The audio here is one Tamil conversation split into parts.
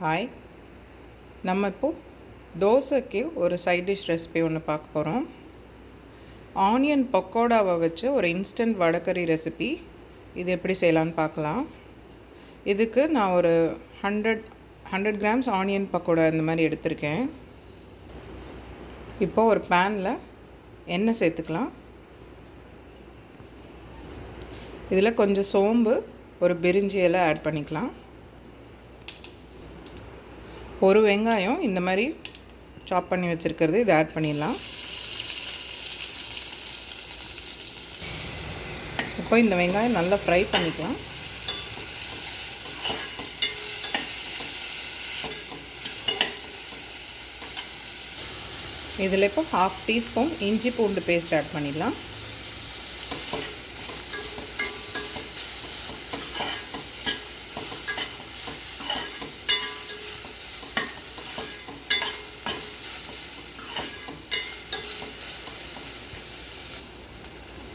ஹாய் நம்ம இப்போது தோசைக்கு ஒரு சைட் டிஷ் ரெசிபி ஒன்று பார்க்க போகிறோம் ஆனியன் பக்கோடாவை வச்சு ஒரு இன்ஸ்டன்ட் வடக்கறி ரெசிபி இது எப்படி செய்யலான்னு பார்க்கலாம். இதுக்கு நான் ஒரு hundred hundred grams onion pakoda இந்த மாதிரி எடுத்திருக்கேன். இப்போது ஒரு பேனில் எண்ணெய் சேர்த்துக்கலாம். இதில் கொஞ்சம் சோம்பு ஒரு பிரிஞ்சி எல்லாம் ஆட் பண்ணிக்கலாம். ஒரு வெங்காயம் இந்த மாதிரி சாப் பண்ணி வச்சுருக்கிறது. இதை ஆட் பண்ணிடலாம். இப்போ இந்த வெங்காயம் நல்லா ஃப்ரை பண்ணிக்கலாம். இதில் இப்போ ஹாஃப் டீஸ்பூன் இஞ்சி பூண்டு பேஸ்ட் ஆட் பண்ணிடலாம்.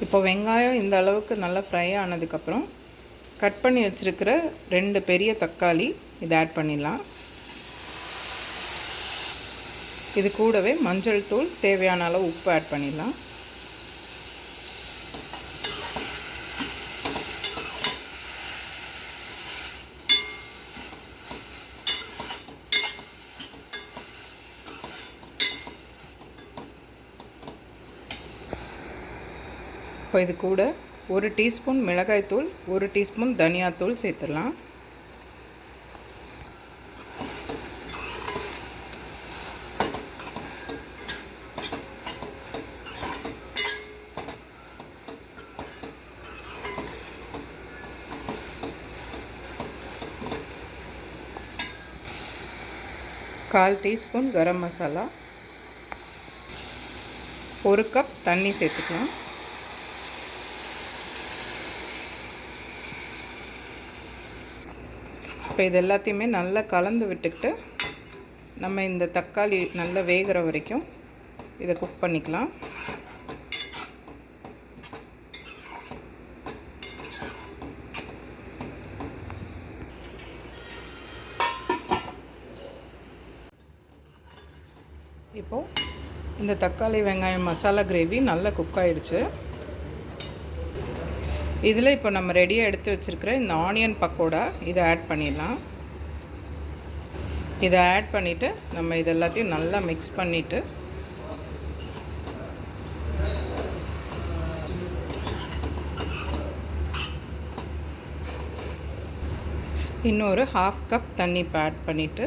இப்போ வெங்காயம் இந்த அளவுக்கு நல்லா ஃப்ரை ஆனதுக்கப்புறம் கட் பண்ணி வச்சுருக்கிற ரெண்டு பெரிய தக்காளி இதை ஆட் பண்ணிடலாம். இது கூடவே மஞ்சள் தூள் தேவையான அளவு உப்பு ஆட் பண்ணிடலாம். இப்போ இது கூட ஒரு டீஸ்பூன் மிளகாய்த்தூள் ஒரு டீஸ்பூன் தனியாத்தூள் சேர்த்துடலாம். கால் டீஸ்பூன் கரம் மசாலா ஒரு கப் தண்ணி சேர்த்துக்கலாம். இப்போ இது எல்லாத்தையுமே நல்லா கலந்து விட்டுக்கிட்டு நம்ம இந்த தக்காளி நல்லா வேகிற வரைக்கும் இதை குக் பண்ணிக்கலாம். இப்போது இந்த தக்காளி வெங்காயம் மசாலா கிரேவி நல்லா குக் ஆயிடுச்சு. இதில் இப்போ நம்ம ரெடியாக எடுத்து வச்சுருக்கிற இந்த ஆனியன் பக்கோடா இதை ஆட் பண்ணிடலாம். இதை ஆட் பண்ணிவிட்டு நம்ம இது எல்லாத்தையும் நல்லா மிக்ஸ் பண்ணிவிட்டு இன்னொரு ஹாஃப் கப் தண்ணி இப்போ ஆட் பண்ணிவிட்டு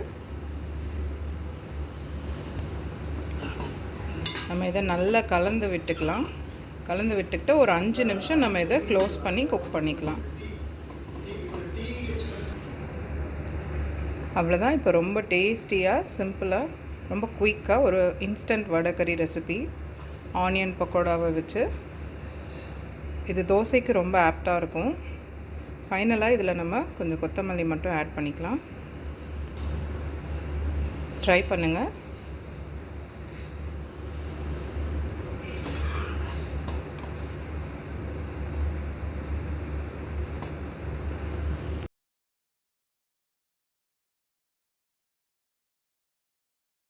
நம்ம இதை நல்லா கலந்து விட்டுக்கலாம். கலந்து விட்டுக்கிட்டு ஒரு அஞ்சு நிமிஷம் நம்ம இதை க்ளோஸ் பண்ணி குக் பண்ணிக்கலாம். அவ்வளோதான் இப்போ ரொம்ப டேஸ்டியாக சிம்பிளாக ரொம்ப குயிக்காக ஒரு இன்ஸ்டன்ட் வடைக்கறி ரெசிபி. ஆனியன் பக்கோடாவை வச்சு. இது தோசைக்கு ரொம்ப ஆப்டாக இருக்கும். ஃபைனலாக இதில் நம்ம கொஞ்சம் கொத்தமல்லி மட்டும் ஆட் பண்ணிக்கலாம். ட்ரை பண்ணுங்கள்